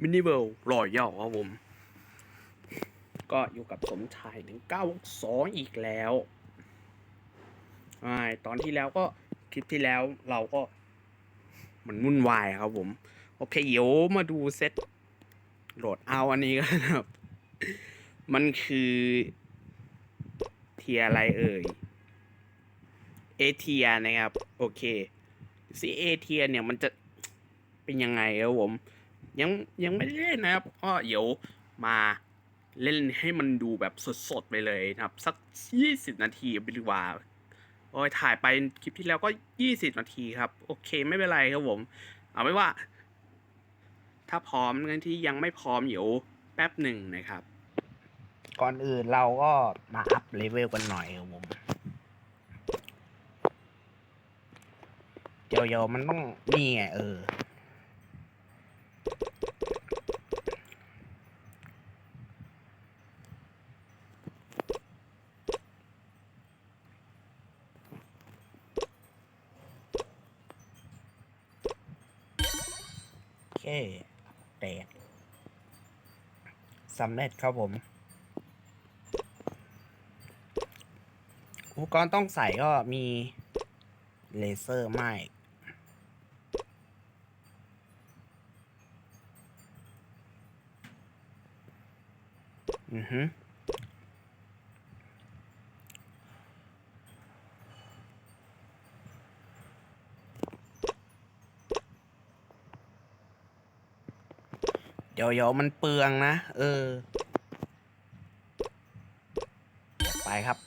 มินิเวลรอยย่อครับผม ก็อยู่กับสมชายถึงเก้าสองอีกแล้วใช่ตอนที่แล้วก็คลิปที่แล้วเราก็ มันวุ่นวายครับผม โอเคเดี๋ยวมาดูเซตโหลดเอาอันนี้กันครับ มันคือเทียอะไรเอ่ยเอเทียนะครับ โอเคซีเอเทียเนี่ยมันจะเป็นยังไงครับผม ยังยังไม่ได้เล่นนะครับก็เดี๋ยวมาเล่นให้มันดูแบบสดๆไปเลยนะครับ สักยี่สิบนาทีไปดีกว่าโอ้ยถ่ายไปคลิปที่แล้วก็ยี่สิบนาทีครับ โอเคไม่เป็นไรครับผม เอาไว้ว่า ถ้าพร้อมงั้นที่ยังไม่พร้อมเดี๋ยวแป๊บหนึ่งนะครับ ก่อนอื่นเราก็มาอัพเลเวลกันหน่อยครับผมเดี๋ยวๆมันต้องนี่ไงเออเคเตะ สำเร็จครับผม อุปกรณ์ต้องใส่ก็มีเลเซอร์ไม้อือฮึ เดี๋ยวเดี๋ยวมันเปลืองนะ เออไปครับ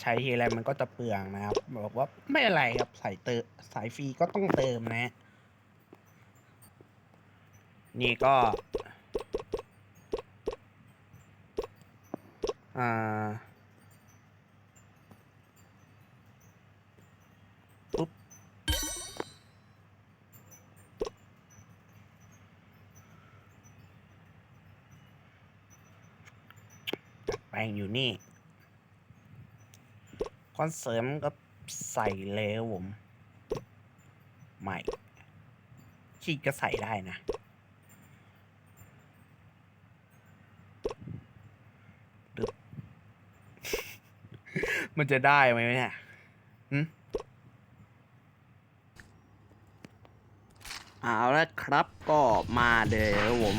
ใช้ทีไรมันก็จะเปลืองนะครับ บอกว่าไม่อะไรครับ สายเติมสายฟรีก็ต้องเติมนะ นี่ก็ อ่า อยู่นี่คอนเสริมก็ใส่แล้วผม ใหม่ขีดก็ใส่ได้นะ มันจะได้ไหมเนี่ยหึเอาละครับก็มาเลยครับผม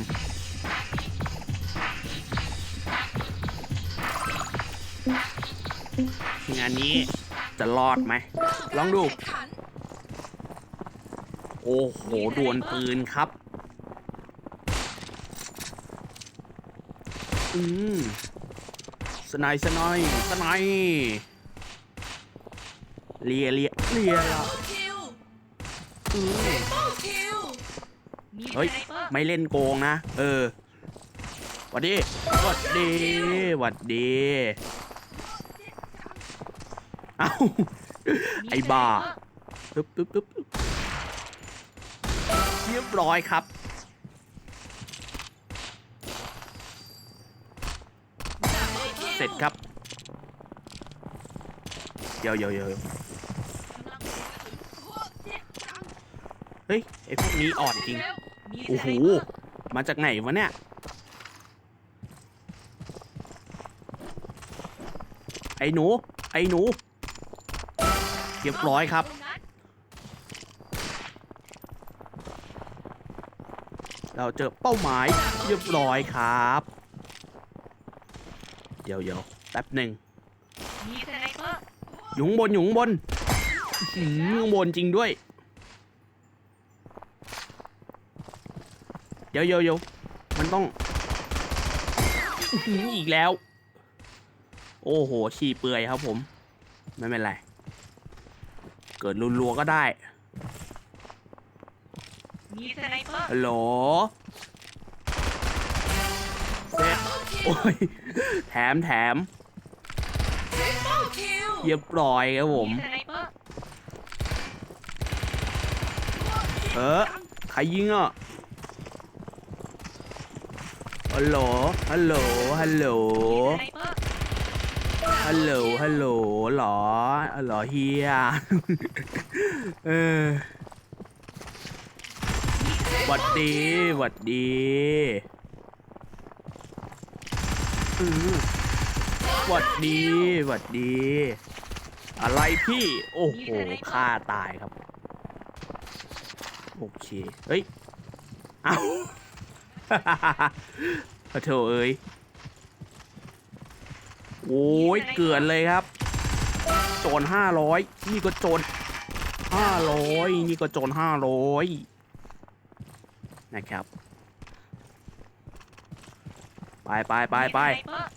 งานนี้จะรอดไหม ลองดู โอ้โหดวลปืนครับ อืมสไนสไนสไนเลียเลียเลียละอืมเฮ้ยไนเปอร์ไม่เล่นโกงนะ เออหวัดดีหวัดดีหวัดดี เอ้ามีไอ้บ้าสไนเปอร์ปึ๊บปึ๊บปึ๊บปึ๊บเรียบร้อยครับ เสร็จครับ เดี๋ยวเดี๋ยวเดี๋ยวเฮ้ย ไอพวกนี้อ่อนจริงมีโอ้สโหไนเปอร์มาจากไหนวะเนี่ยไอ้หนู ไอ้หนู เรียบร้อยครับ เราเจอเป้าหมายเรียบร้อยครับ เดี๋ยวเดี๋ยวแป๊บหนึ่งอยู่ข้างบนอยู่ข้างบนอื้อหือข้างบนจริงด้วย เดี๋ยวเดี๋ยวเดี๋ยวมันต้องอีกแล้ว โอ้โห ฉี่เปื่อยครับผม ไม่เป็นไร เกิดรัวๆก็ได้มีสไนเปอร์ฮัลโหลเซ็ตโอ้ย แถมแถมคิวเรียบร้อยครับผม สไนเปอร์เออใครยิงอะ ฮัลโหล ฮัลโหล ฮัลโหลสไนเปอร์ ฮัลโหล ฮัลโหลหรอหรอเฮียเออหวัดดีหวัดดีหวัดดีหวัดดี อะไรพี่ โอ้โหฆ่าตายครับ โอเค เฮ้ย เอาพระเถอะเอ้ย โอ้ยเกลือนเลยครับ โจรห้าร้อยนี่ก็โจรห้าร้อยนี่ก็โจรห้าร้อยนะครับ ไปไปไปไปมีสนเปอร์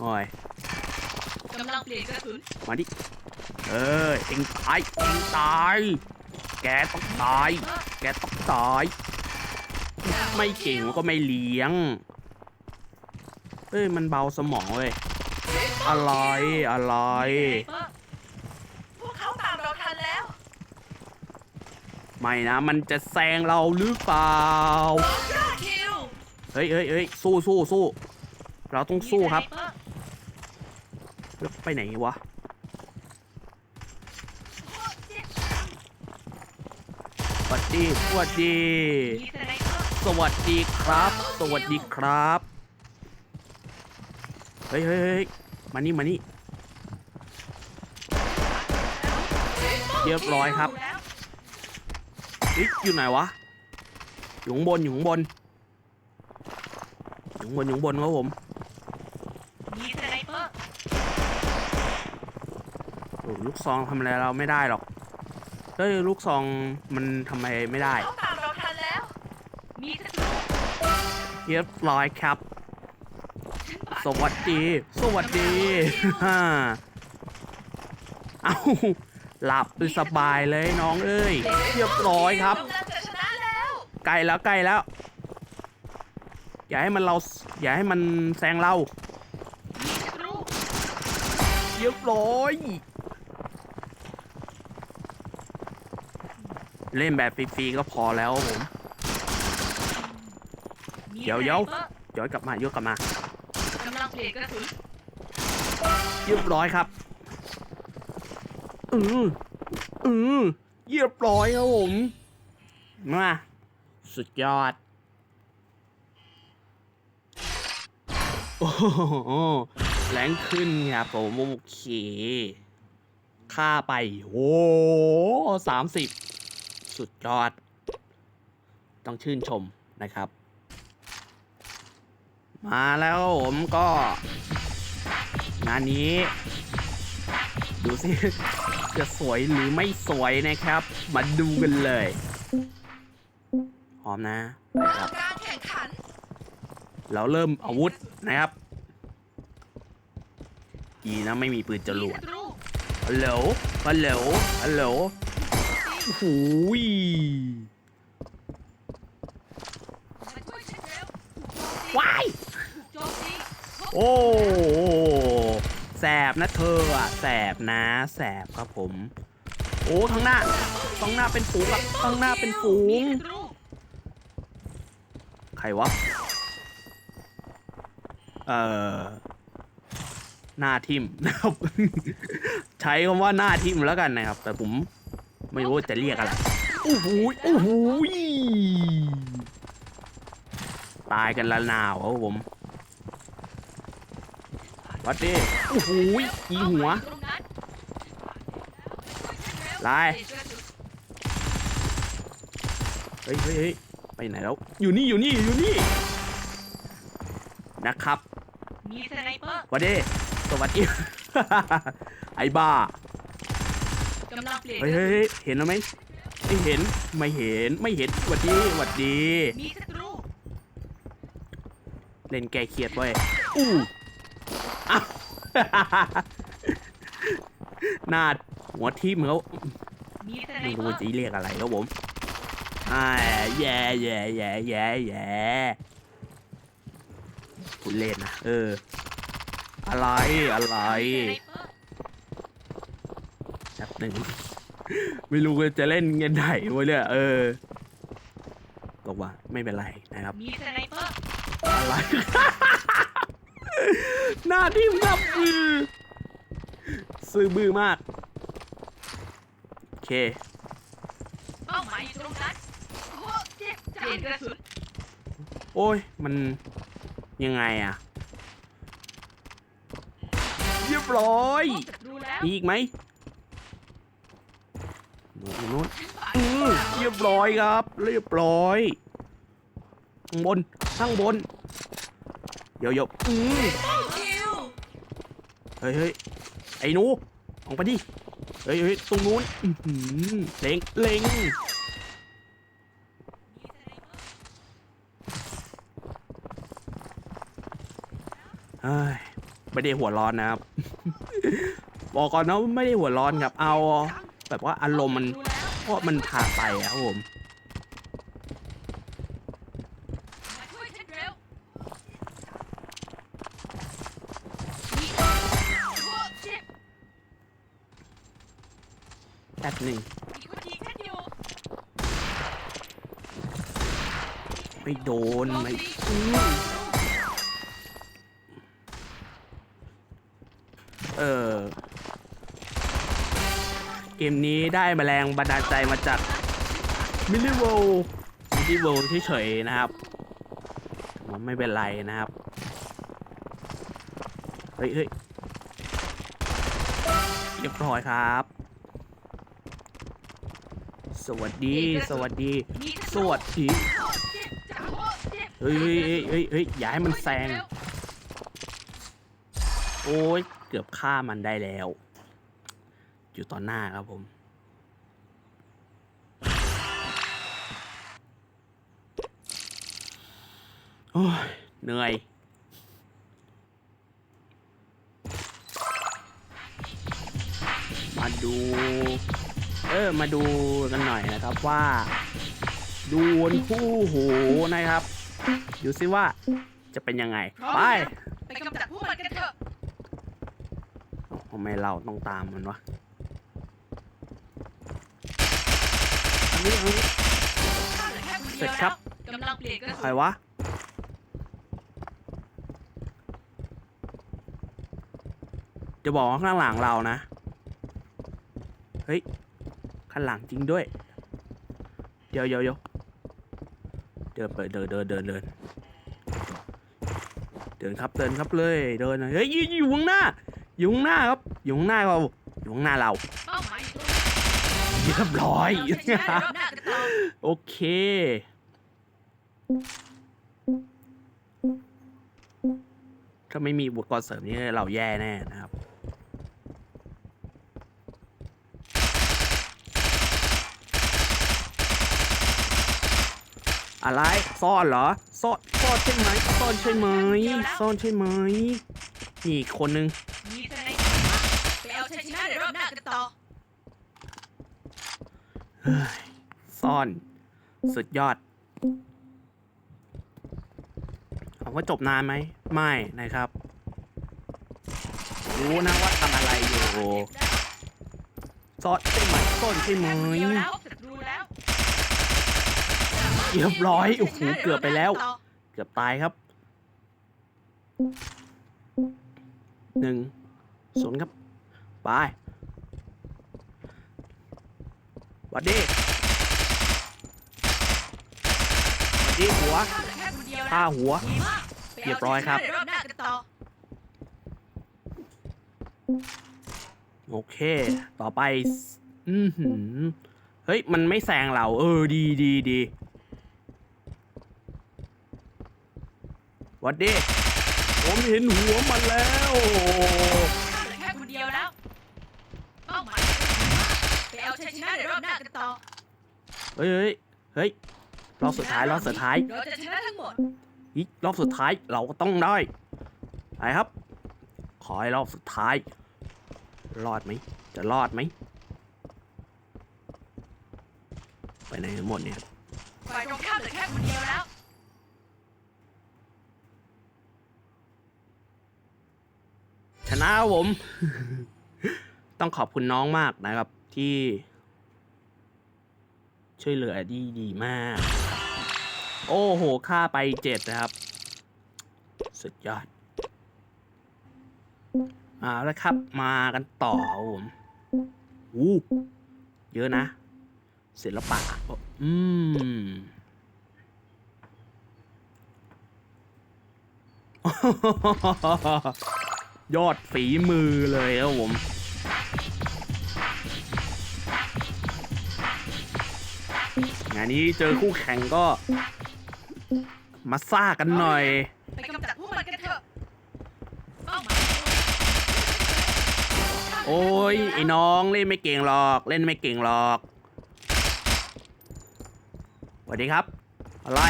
โอ้ยกำลังเปลี่ยนกระสุนมาดิเออเอ็งตายเอ็งตาย แกต้องตาย แกต้องตาย ไม่เก่งก็ไม่เลี้ยง เอ้ยมันเบาสมองเว้ยอะไรอะไรมีสไนเปอร์พวกเขาตามเราทันแล้ว ไม่นะ มันจะแซงเราหรือเปล่า ยอดคิวเฮ้ยเฮ้ยเฮ้ยสู้สู้สู้เราต้องสู้ครับมีสไนเปอร์แล้วไปไหนวะ สวัสดี สวัสดีมีสไนเปอร์สวัสดีครับ สวัสดีครับ เฮ้ยเฮ้ยเฮ้ยมานี่มานี่เรียบร้อยครับแล้วเฮ้ยอยู่ไหนวะ อยู่ข้างบนอยู่ข้างบนอยู่ข้างบนอยู่ข้างบนครับผมมีสไนเปอร์โอ้ลูกซองทำอะไรเราไม่ได้หรอกเฮ้ยลูกซองมันทำไมไม่ได้เขาตามเราทันแล้ว มีศัตรูเรียบร้อยครับ สวัสดี สวัสดีฮ่าเอาหลับไปสบายเลยน้องเอ้ยเรียบร้อยครับ กำลังจะชนะแล้วใกล้แล้วใกล้แล้ว อย่าให้มันเราอย่าให้มันแซงเรามีศัตรูเรียบร้อย เล่นแบบฟรีๆก็พอแล้วครับผม มีเดี๋ยวเดี๋ยวสไนปอร์ย้อนกลับมาย้อนกลับมากำลัง เปลี่ยนกระสุนเรียบร้อยครับ อืออือเรียบร้อยครับผม มาสุดยอด โอ้โหแรงขึ้นครับผม โอเค ค่าไปโอ้สามสิบ สุดยอด ต้องชื่นชมนะครับ มาแล้วผมก็ งานนี้ ดูสิ จะสวยหรือไม่สวยนะครับ มาดูกันเลยพร้อมนะครับการแข่งขัน เราเริ่มอาวุธนะครับดีนะไม่มีปืนจรวดฮัลโหลฮัลโหลฮัลโหลโอ้โหย มาช่วยฉันเร็ว ว้าย โจมตี โอ้แสบนะเธออะแสบนะแสบครับผม โอ้ข้างหน้าข้างหน้าเป็นฝูงอะข้างหน้าเป็นฝูงใครวะเอ่อหน้าทิมนะครับ ใช้คำว่าหน้าทิมแล้วกันนะครับ แต่ผมไม่รู้จะเรียกอะไรโอ้โหโอ้โหยตายกันละนาวครับผม วัดดีโอ้โหยยิงหัวตรงนั้นลายเปลี่ยนกระสุนเฮ้ยเฮ้ยเฮ้ยไปไหนแล้ว อยู่นี่อยู่นี่อยู่นี่ นะครับ มีสไนเปอร์วัดดีสวัสดีไอ้บ้ากำลังเปลี่ยนเฮ้ยเฮ้ยเฮ้ยเห็นแล้วไหมไม่เห็นไม่เห็นไม่เห็นหวัดดีหวัดดีมีศัตรูเล่นแก้เครียดเว้ยอู้อ้าว หน้าหัวทิ่มเขามีสไนไม่เปรู้อว่าร์จะเรียกอะไรครับผมอ่าแย่แย่แย่แย่แย่คุณเล่นนะเออ อะไรอะไรมีสไนเปอร์แป๊บหนึ่ง ไม่รู้ว่าจะเล่นเงินไหนวะเนี่ยเออบอกว่าไม่เป็นไรนะครับ มีสไนเปอร์อะไร หน้าทิ่มครับมือซื้อบื้อมาก โอเค เป้าหมายอยู่ตรงนั้นโอ้เจ็บจังเปลี่ยนกระสุนโอ้ย มันยังไงอะเรียบร้อย พบศัตรูแล้วมีอีกไหมโน่นโน่นอือเรียบร้อยครับ เรียบร้อย ข้างบน ข้างบน เดี๋ยวเดี๋ยวอือคิวเฮ้ยเฮ้ยไอ้หนูออกไปดิ เฮ้ยเฮ้ยตรงนู้นอื้อหือเล็งเล็งเฮ้ยไม่ได้หัวร้อนนะครับ บอกก่อนนะว่าไม่ได้หัวร้อนครับ เอาแบบว่าอารมณ์มันรู้แล้วเพราะมันพาไปอะครับผม หนึ่งมีคนยิงฉันอยู่ไม่โดนไม่อืมเออเกมนี้ได้แมลงบันดาลใจมาจากมิลลิโวมิลลิโวเฉยๆนะครับผมไม่เป็นไรนะครับ เฮ้ยเฮ้ยเรียบร้อยครับ สวัสดี สวัสดีมีศัสตรูวัสดีเจ็บจังเจ็บเฮ้ยเฮ้ยเฮ้ยเฮ้ยอย่าให้มันแซง โอ้ยเกือบฆ่ามันได้แล้ว อยู่ต่อหน้าครับผม โอ้ยเหนื่อยมาดู เออมาดูกันหน่อยนะครับว่าดวลคู่หูนะครับดูซิว่าจะเป็นยังไง ไป ไปกำจัดพวกมันกันเถอะทำไมเราต้องตามมันวะอันนี้อันนี้ข้าเหลือแค่คนเสเดีร็ยจวครัแล้บวกำลังเปลี่ยนกระใคสุรนวะ จะบอกว่าข้างหลังเรานะ เฮ้ย ข้างหลังจริงด้วย เดี๋ยวเดี๋ยวเดี๋ยวเดินไปเดินเดินเดินเดินเดินครับเดินครับเลยเดินเฮ้ยอยู่อยู่ข้างหน้าอยู่ข้างหน้าครับอยู่ข้างหน้าเราอยู่ข้างหน้าเราเป้าหมายอยู่ตรงเรียบร้อยเราจะชนะในรอบหน้ากันต่อโอเคถ้าไม่มีอุปกรณ์เสริมนี่เราแย่แน่นะครับ อะไรซ่อนเหรอซ่อนซ่อนใช่ไหมซ่อนใช่ไหมซ่อนใช่ไหมนี่อีกคนนึงมีแต่ในไปเอาชัยชนะในรอบหน้ากันต่อซ่อน สุดยอดถามว่าจบนานไหมไม่นะครับ รู้นะว่าทำอะไรอยู่ซ่อนใช่ไหมซ่อนใช่ไหม เดียวแล้วศัตรูแล้ว เรียบร้อยโอ้โหเกือบไปแล้ว เกือบตายครับหนึ่งศูนย์ครับไปหวัดดีหวัดดีหัวข้าเหลือแค่คนเดียวฆ่าแล้วหัวดีมากไปเรียเอาบร้อยครับชัชนะในรอบหน้ากันต่อโอเค ต่อไป อือหือเฮ้ย มันไม่แซงเรา เออ ดีดีดี วัดดีผมเห็นหัวมันแล้วข้าเหลือแค่คนเดียวแล้วเป้าหมายอยู่ตรงไปเอาชัยชนะในรอบหน้ากันต่อเฮ้ยเฮ้ยเฮ้ยรอบสุดท้ายรอบสุดท้ายเราจะชนะทั้งหมดอีกรอบสุดท้ายเราก็ต้องได้ไปครับ ขอให้รอบสุดท้าย รอดไหมจะรอดไหมไปไหนกันหมดเนี่ยฝ่ายตรงข้ามเหลือแค่คนเดียวแล้ว ชนะครับผม ต้องขอบคุณน้องมากนะครับ ที่ ช่วยเหลือดีดีมาก โอ้โหค่าไปเจ็ดนะครับ สุดยอดเอาแล้วครับมากันต่อผมอู้เยอะนะศิลปะอืม ยอดฝีมือเลยครับผมงานนี้เจอคู่แข่งก็ มาซ่ากันหน่อย ไปกำจัดพวกมันกันเถอะเป้าหมายโอ้ยไอ้น้องเล่นไม่เก่งหรอก เล่นไม่เก่งหรอกสวัสดีครับ อะไร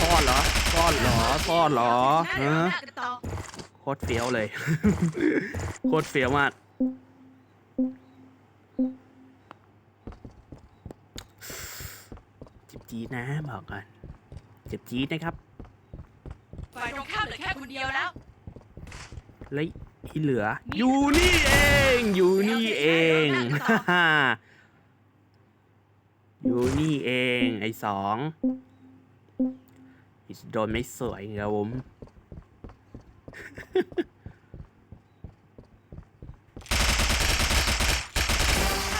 ซ่อนเหรอซ่อนเหรอซ่อนเหรอเดี๋ยวฮะหน้ากันต่อ โคตรเฟี้ยวเลย โคตรเฟี้ยวมากเจ็บจี๊ดนะบอกกันเจ็บจี๊ดนะครับ ฝ่ายตรงข้ามเหลือแค่คนเดียวแล้ว แล้วที่เหลือ อยู่นี่เอง อยู่นี่เอง ฮ่าอยู่นี่เอง ไอ้สองอิสโดนไม่สวยครับผม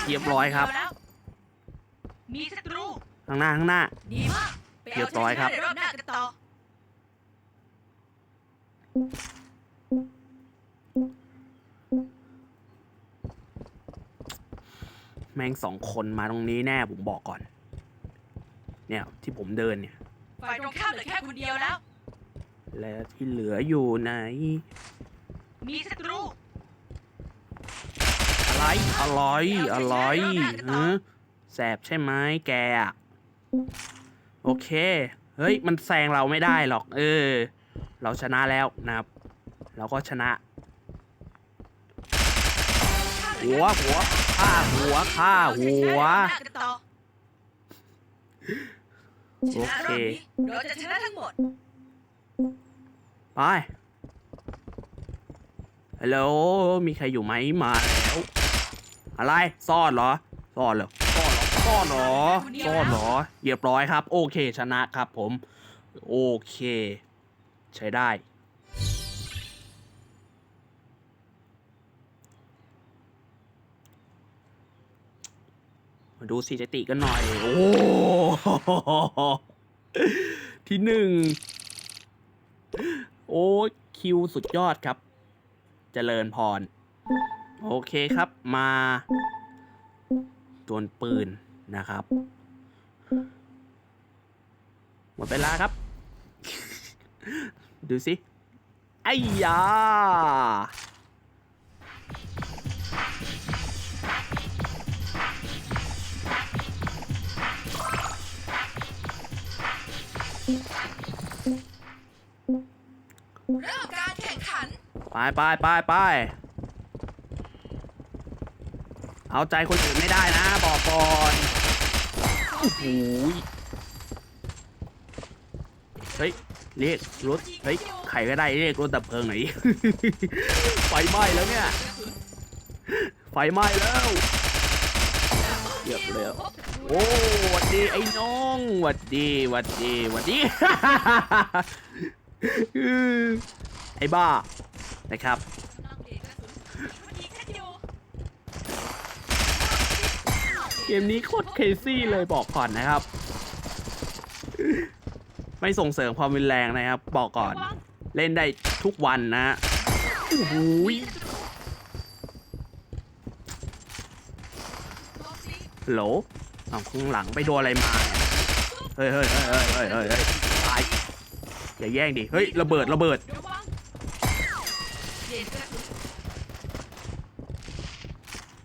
เรียบร้อยครับเดีวแล้วมีศัตรู ข้างหน้าข้างหน้า ดีมากไปเรีเอายบร้อยครับชัยชนะในรอบหน้ากันต่อ แม่งสองคนมาตรงนี้แน่ผมบอกก่อน เนี่ยที่ผมเดินเนี่ย ฝ่ายตรงข้ามเหลือแค่คนเดียวแล้ว แล้วที่เหลืออยู่ไหน มีศัตรู อะไร อะไร อะไรฮะแสบใช่ไหมแกอะโอเค เฮ้ย มันแซงเราไม่ได้หรอก เออ เราชนะแล้วนะครับ เราก็ชนะ หัว หัวฆ่าหัวฆ่าหัวชนะในรอบหน้ากันต่อชโอนะเครอบนี้เราจะชนะทั้งหมด ไปฮัลโหลมีใครอยู่ไหมมาแล้วอะไรซ่อนเหรอซ่อนเหรอซ่อนเหรอซ่อนเหรอซ่อนเหรอเรียบร้อยครับ โอเคชนะครับผม โอเค ใช้ได้มาดูสถิติกันหน่อย โอ้ที่หนึ่ง โอ้คิวสุดยอดครับเจริญพร โอเคครับมาดวลปืนนะครับ หมดเวลาครับ ดูสิไอ้ยา เริ่มการแข่งขัน ไปไปไปไปเอาใจคนอื่นไม่ได้นะ บอกก่อนโอ้โหยเฮ้ย เรียกรถ เฮ้ยใครก็ได้ เรียกรถดับเพลิงหน่อยไฟไหม้แล้วเนี่ย ไฟไหม้แล้วเรียบเลยอะโอ้หวัดดีไอ้น้องหวัดดีหวัดดีหวัดดี ไอ้บ้า นะครับ เกมนี้โคตรเคซี่เลยบอกก่อนนะครับ ไม่ส่งเสริมความรุนแรงนะครับ บอกก่อน เล่นได้ทุกวันนะโอ้โหยฮัลโหลเอาข้างหลังไปโดนอะไรมาเนี่ยเฮ้ยเฮ้ยเฮ้ยเฮ้ยเฮ้ยเฮ้ยเฮ้ยตาย อย่าแย่งดิ เฮ้ย ระเบิดระเบิด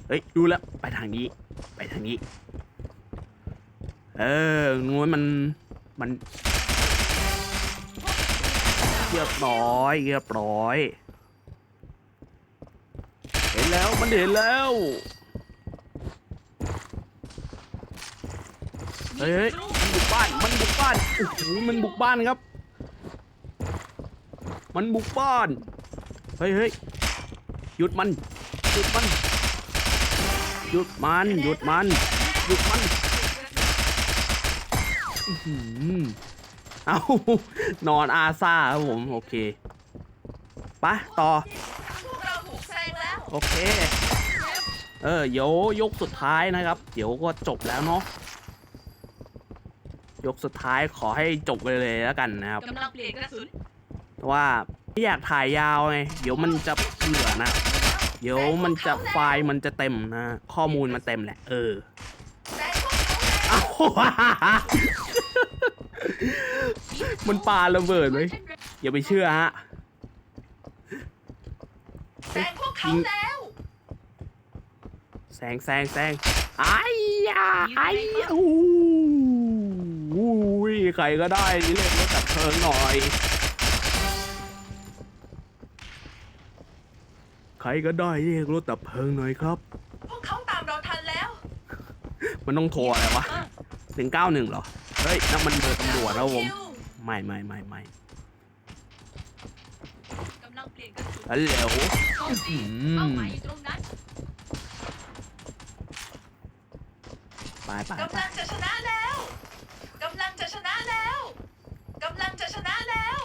เฮ้ย ดูแล้ว ไปทางนี้ ไปทางนี้ เอองูมัน มันเรียบร้อยเรียบร้อย เห็นแล้วมันเห็นแล้ว เฮ้ยเฮ้ยมันบุกบ้าน มันบุกบ้าน โอ้โห มันบุกบ้านครับ มันบุกบ้าน เฮ้ยเฮ้ยหยุดมัน หยุดมัน หยุดมัน หยุดมัน หยุดมันอื้อหือเอานอนอาซาครับผม โอเคไปะต่อพวกเราถูกแซงแล้วโอเค เออเดี๋ยวยกสุดท้ายนะครับ เดี๋ยวก็จบแล้วเนาะยกสุดท้ายขอให้จบไปเลยแล้วกันนะครับกำลังเปลี่ยนกระสุน เพราะว่าไม่อยากถ่ายยาวไงเดี๋ยวมันจะเหลือนะ เดี๋ยวมันจะไฟล์มันจะเต็มนะ ข้อมูลมันเต็มแหละ เออแซงพวกเขาแล้วเอ้ามันปาระเบิดไว้ยอย่าไปเชื่อฮะแซงพวกเขาแล้วแซงแซงแซงไอ้ยาไอ้ยาอู้อู้ยใครก็ได้นี่เล่นรถดับเพลิงหน่อย รก็ได้เรียกรถดับเพลิงหน่อยครับ พวกเขาตามเราทันแล้ว มันต้องโทรอะไรวะหนึ่งเก้าหนึ่งเหรอ เฮ้ยนั่นมันเบอร์ตำรวจแล้วผมคิวไม่ไม่ไม่ไม่กำลังเปลี่ยนกระสุนแล้วเร็วโจมตีเป้าหมายอยู่ตรงนั้นไปไปไปกำลังจะชนะแล้วกำลังจะชนะแล้วกำลังจะชนะแล้ว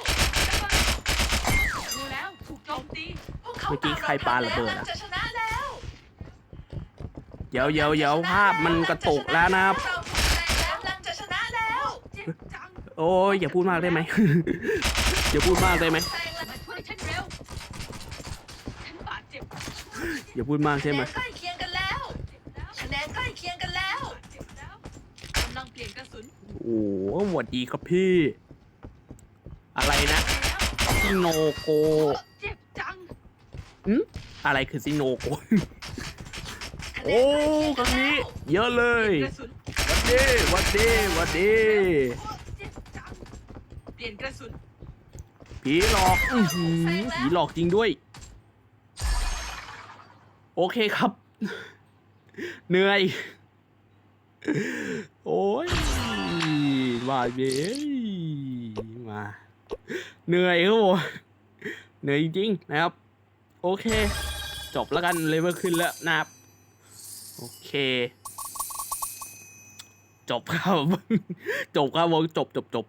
ดูแล้วถูกโจมตี พวกเขา เมื่อกี้ตามใครปาระเบิดกำลัอะงจะชนะแล้วเดี๋ยวเดี๋ยวเดี๋ยวภาพมันกระตุกแล้วนะครับเราถูกแซงแล้วกำลังจะชนะแล้วเจ็บจังโอ้ยอย่าพูดมากได้ไหม อย่าพูดมากได้ไหมแซงแล้วมาช่วยฉันเร็วฉันบาดเจ็บอย่าพูดมากคะใช่แนไหมนใกล้เคียงกันแล้วเจ็บแล้วคะแนนใกล้เคียงกันแล้วบาดเจ็บแล้วกำลังเปลี่ยนกระสุน โอ้โหสวัสดีครับพี่ อะไรนะแล้วซิโนโกเจ็บจัง อะไรคือซิโนโกคะแนโอ้นใกล้เคียงคกัรั้นงแล้นี้วเยอะเลยกระสุนหวัดดีหวัดดีหวัดดีเจ็บจังเปลี่ยนกระสุนผีหลอกอื้อหือผีหลอกจริงด้วย โอเคครับ เหนื่อย โอ้ยมาเบ้มา เหนื่อยครับผมเหนื่อยจริงๆนะครับ โอเค จบแล้วกันเลเวลขึ้นแล้วนะครับ โอเค จบครับ จบครับผมจบจบจบ